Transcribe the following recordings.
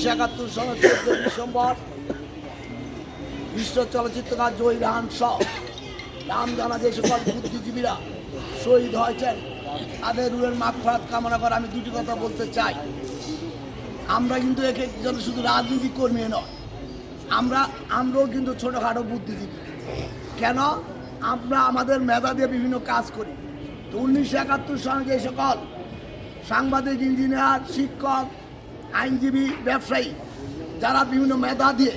উনিশশো একাত্তর সালের চোদ্দ ডিসেম্বর বিশ্ব চলচ্চিত্রকার জয়ী রাহান নাম জানা যে সকল বুদ্ধিজীবীরা শহীদ হয়েছেন, তাদের রুহের মাগফারাত কামনা করে আমি দুটি কথা বলতে চাই। আমরা কিন্তু এক একজন শুধু রাজনীতি কর্মী নয়, আমরা, আমরাও কিন্তু ছোটোখাটো বুদ্ধিজীবী। কেন? আমরা আমাদের মেধা দিয়ে বিভিন্ন কাজ করি। তো উনিশশো একাত্তর সালে যে সকল সাংবাদিক, ইঞ্জিনিয়ার, শিক্ষক আইনজীবী, ব্যবসায়ী, যারা বিভিন্ন মেধা দিয়ে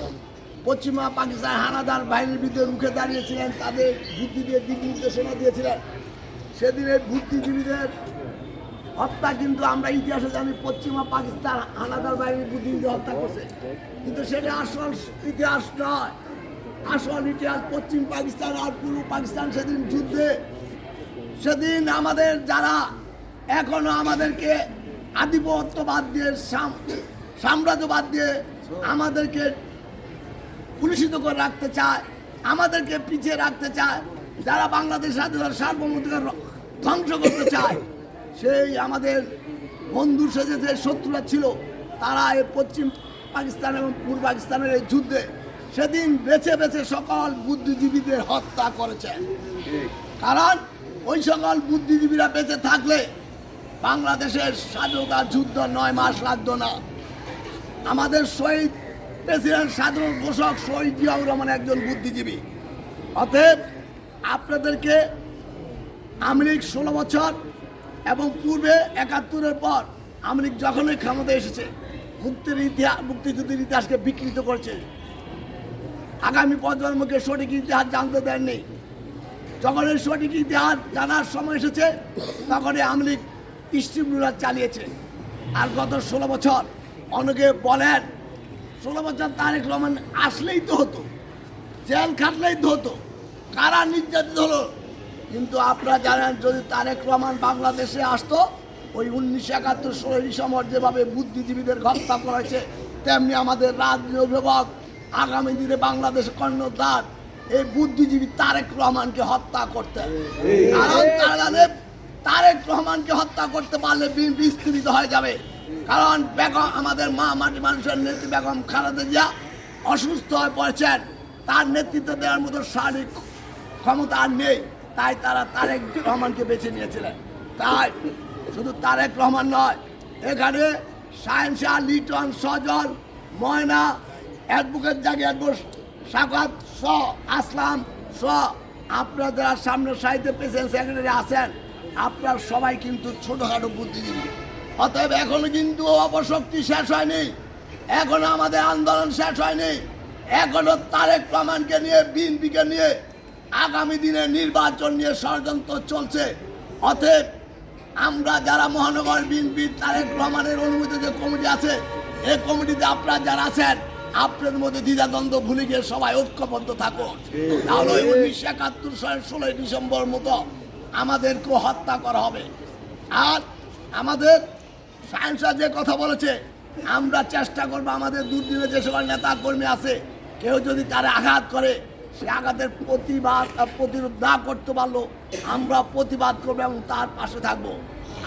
পশ্চিমা পাকিস্তান হানাদার বাহিনীর বিরুদ্ধে রুখে দাঁড়িয়েছিলেন, তাদের বুদ্ধি দিয়ে দিক নির্দেশনা দিয়েছিলেন। সেদিনের বুদ্ধিজীবীদের হত্যা কিন্তু আমরা ইতিহাসে জানি, পশ্চিমা পাকিস্তান হানাদার বাহিনীর বুদ্ধিজীবী হত্যা করছে। কিন্তু সেটা আসল ইতিহাস নয়। আসল ইতিহাস পশ্চিম পাকিস্তান আর পূর্ব পাকিস্তান সেদিন যুদ্ধে। সেদিন আমাদের যারা, এখনও আমাদেরকে আধিপত্যবাদ দিয়ে সাম- সাম্রাজ্যবাদ দিয়ে আমাদেরকে পুলিশিত করে রাখতে চায়, আমাদেরকে পিছিয়ে রাখতে চায়, যারা বাংলাদেশ স্বাধীনতার সার্বভৌমত্বকে ধ্বংস করতে চায়, সেই আমাদের বন্ধু সেজে যে শত্রুরা ছিল, তারা এই পশ্চিম পাকিস্তান এবং পূর্ব পাকিস্তানের এই যুদ্ধে সেদিন বেছে বেছে সকল বুদ্ধিজীবীদের হত্যা করেছে। কারণ ওই সকল বুদ্ধিজীবীরা বেঁচে থাকলে বাংলাদেশের স্বাধীনতা যুদ্ধ নয় মাস লাগতো না। আমাদের শহীদ প্রেসিডেন্ট সাধারণ ঘোষক শহীদ জিয়াউর রহমান একজন বুদ্ধিজীবী। অতএব আপনাদেরকে আমলিক ষোলো বছর এবং পূর্বে একাত্তরের পর আমলিক যখনই ক্ষমতা এসেছে, মুক্তির ইতিহাস মুক্তিযুদ্ধের ইতিহাসকে বিকৃত করেছে। আগামী প্রজন্মকে সঠিক ইতিহাস জানতে দেননি। যখন এই সঠিক ইতিহাস জানার সময় এসেছে, তখনই স্টিমুলার চালিয়েছে। আর গত ষোলো বছর অনেকে বলেন, ষোলো বছর তারেক রহমান আসলেই তো হতো, জেল খাটলেই তো হতো, কারা নির্যাতিত হলো? কিন্তু আপনারা জানেন, যদি তারেক রহমান বাংলাদেশে আসতো, ওই উনিশশো একাত্তর ষোলো ডিসেম্বর যেভাবে বুদ্ধিজীবীদের হত্যা করেছে তেমনি আমাদের রাজনীতি অভিভাবক আগামী দিনে বাংলাদেশ কর্ণধার, এই বুদ্ধিজীবী তারেক রহমানকে হত্যা করতেন। কারণ তারা জানে তারেক রহমানকে হত্যা করতে পারলে বিস্তৃত হয়ে যাবে। কারণ বেগম, আমাদের মা মাটি মানুষের নেত্রী বেগম খালেদা জিয়া অসুস্থ হয়ে পড়েছেন। তার নেতৃত্ব দেওয়ার মতো শারীরিক ক্ষমতা আর নেই। তাই তারা তারেক রহমানকে বেছে নিয়েছিলেন। তাই শুধু তারেক রহমান নয়, এখানে সায়েন্সা লিটন, সজল, ময়না, অ্যাডভোকেট জাগি অ্যাডভোকেট সাকাত, স, আসলাম, স আপনারা যারা সামনের সাহিত্য প্রেসিডেন্ট সেক্রেটারি আছেন। আপনার সবাই কিন্তু ছোটোখাটো বুদ্ধিজীবী। অতএব এখনও কিন্তু অপশক্তি শেষ হয়নি। এখনও আমাদের আন্দোলন শেষ হয়নি। এখনও তারেক রহমানকে নিয়ে, বিএনপিকে নিয়ে আগামী দিনে নির্বাচন নিয়ে ষড়যন্ত্র চলছে। অতএব আমরা যারা মহানগর বিএনপি, তারেক রহমানের অনুমোদিত যে কমিটি আছে, এই কমিটিতে আপনারা যারা আছেন, আপনাদের মধ্যে দ্বিধাদ্বন্দ্ব ভুলে গিয়ে সবাই ঐক্যবদ্ধ থাকুন। তাহলে উনিশশো একাত্তর সালের ষোলোই ডিসেম্বর মতো আমাদেরকেও হত্যা করা হবে। আর আমাদের সায়েন্সরা যে কথা বলেছে, আমরা চেষ্টা করব আমাদের দুর্দিনে যে সকল নেতা কর্মী আছে, কেউ যদি তারা আঘাত করে, সে আঘাতের প্রতিবাদ প্রতিরোধ না করতে পারল, আমরা প্রতিবাদ করব এবং তার পাশে থাকব।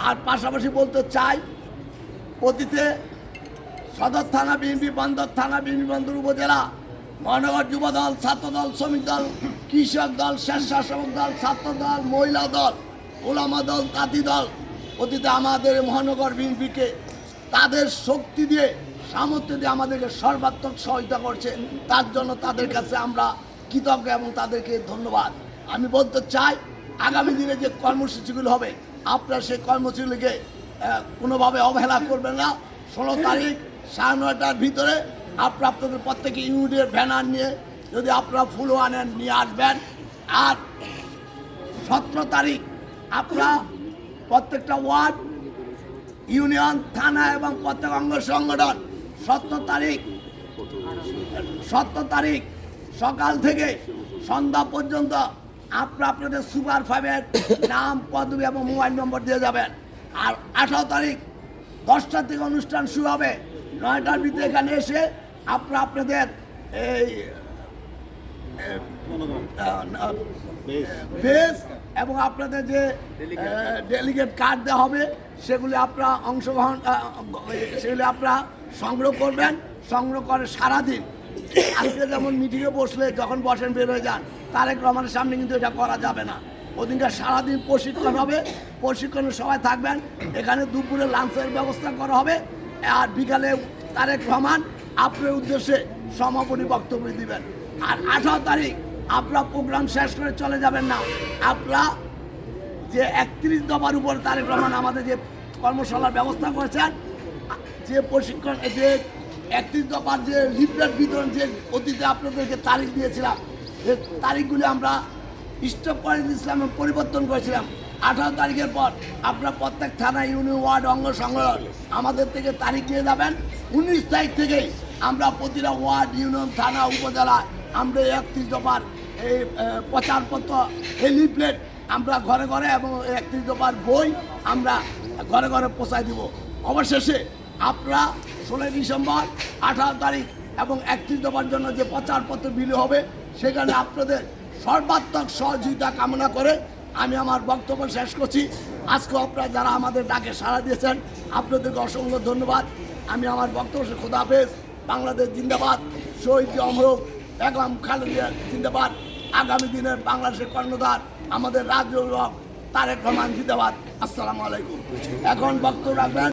আর পাশাপাশি বলতে চাই, অতীতে সদর থানা, বিএনপি বন্দর থানা, বিএনপি বন্দর উপজেলা মহানগর যুব দল, ছাত্র দল, শ্রমিক দল, কৃষক দল, স্বেচ্ছাসেবক দল, ছাত্র দল, মহিলা দল, ওলামা দল, তাঁতি দল, অতীতে আমাদের মহানগর বিএনপিকে তাদের শক্তি দিয়ে, সামর্থ্য দিয়ে আমাদেরকে সর্বাত্মক সহায়তা করছে, তার জন্য তাদের কাছে আমরা কৃতজ্ঞ এবং তাদেরকে ধন্যবাদ। আমি বলতে চাই, আগামী দিনে যে কর্মসূচিগুলো হবে, আপনারা সেই কর্মসূচিগুলিকে কোনোভাবে অবহেলা করবেন না। ষোলো তারিখ সাড়ে নয়টার ভিতরে আপনারা আপনাদের প্রত্যেকে ইউনিটের ব্যানার নিয়ে যদি আপনারা ফুলও আনেন নিয়ে আসবেন, আর সতেরো তারিখ আপনারা প্রত্যেকটা ওয়ার্ড, ইউনিয়ন, থানা এবং প্রত্যেক অঙ্গ সংগঠন সতেরো তারিখ সতেরো তারিখ সকাল থেকে সন্ধ্যা পর্যন্ত আপনারা আপনাদের সুপার ফাইভের নাম, পদবি এবং মোবাইল নম্বর দিয়ে যাবেন। আর আঠারো তারিখ দশটা থেকে অনুষ্ঠান শুরু হবে। নয়টার ভিতরে এখানে এসে আপনারা আপনাদের এই বেস এবং আপনাদের যে ডেলিগেট কার্ড দেওয়া হবে সেগুলি আপনারা অংশগ্রহণ সেগুলি আপনারা সংগ্রহ করবেন সংগ্রহ করে সারাদিন। আজকে যেমন মিটিংয়ে বসলে যখন বসেন বের হয়ে যান তারেক রহমানের সামনে কিন্তু এটা করা যাবে না। ওদিনকার সারাদিন প্রশিক্ষণ হবে প্রশিক্ষণে সবাই থাকবেন এখানে দুপুরে লাঞ্চের ব্যবস্থা করা হবে আর বিকালে তারেক রহমান আপনার উদ্দেশ্যে সমাপনী বক্তব্য দিবেন। আর আঠারো তারিখ আপনারা প্রোগ্রাম শেষ করে চলে যাবেন না। আপনারা যে একত্রিশ দফার উপর তারেক রহমান আমাদের যে কর্মশালার ব্যবস্থা করেছেন, যে প্রশিক্ষণ, যে একত্রিশ দফার যে লিফলেট বিতরণ যে অতীতে আপনাদেরকে তারিখ দিয়েছিলাম, সে তারিখগুলি আমরা স্টপ করে দিয়েছিলাম এবং পরিবর্তন করেছিলাম। আঠারো তারিখের পর আপনারা প্রত্যেক থানা ইউনিয়ন ওয়ার্ড অঙ্গ সংগঠন আমাদের থেকে তারিখ নিয়ে যাবেন। উনিশ তারিখ থেকেই আমরা প্রতিটা ওয়ার্ড, ইউনিয়ন, থানা, উপজেলা আমরা একত্রিশ দফার এই প্রচারপত্র এই লিফলেট আমরা ঘরে ঘরে এবং একত্রিশ দফার বই আমরা ঘরে ঘরে পৌঁছায় দিব। অবশেষে আপনারা ষোলোই ডিসেম্বর আঠারো তারিখ এবং একত্রিশ দফার জন্য যে প্রচারপত্র বিলি হবে, সেখানে আপনাদের সর্বাত্মক সহযোগিতা কামনা করে আমি আমার বক্তব্য শেষ করছি। আজকে আপনারা যারা আমাদের ডাকে সাড়া দিয়েছেন, আপনাদেরকে অসংখ্য ধন্যবাদ। আমি আমার বক্তব্য খোদাফেজ বাংলাদেশ জিন্দাবাদ। শহীদ অমরক, বেগম খালেদিয়া জিন্দাবাদ। আগামী দিনের বাংলাদেশের কর্ণধার আমাদের রাজ্য তারেক রহমান জিন্দাবাদ। আসসালামু আলাইকুম। এখন বক্তব্য রাখবেন